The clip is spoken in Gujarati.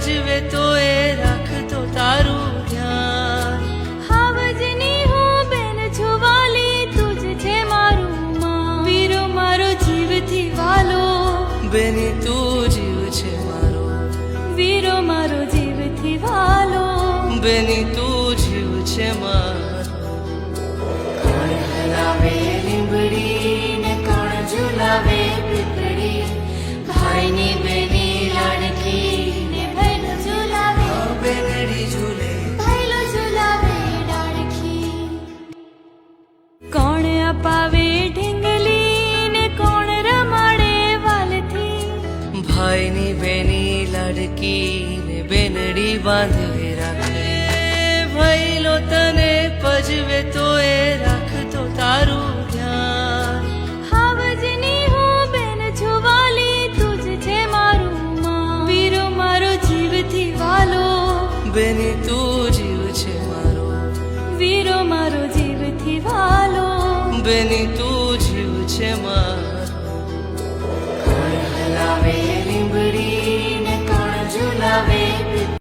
પજવે તો એ રાખતો તારું ધ્યાન. હાવજની હું બેન છું વાલી જ છે મારું માં વીરો મારો જીવથી વાલો. બેની તું જીવ છે મારો. વીરો મારો જીવથી વાલો. બેની તું જીવ છે મારો. કોણ ઢીંગલીને ઢીંગલી ને કોણ રમાડે વાલથી ભાઈની બેની લડકીને બેનડી બાંધે રાખડી ભઈલો તને પજવે તો એ રાખતો તારું ધ્યાન હાવજની હું બેન છું વાલી તુજ છે મારું માં વીરો મારો જીવથી વાલો બેની તું જીવ છે મારો બેની તું જીવ છે મારો. હલાવે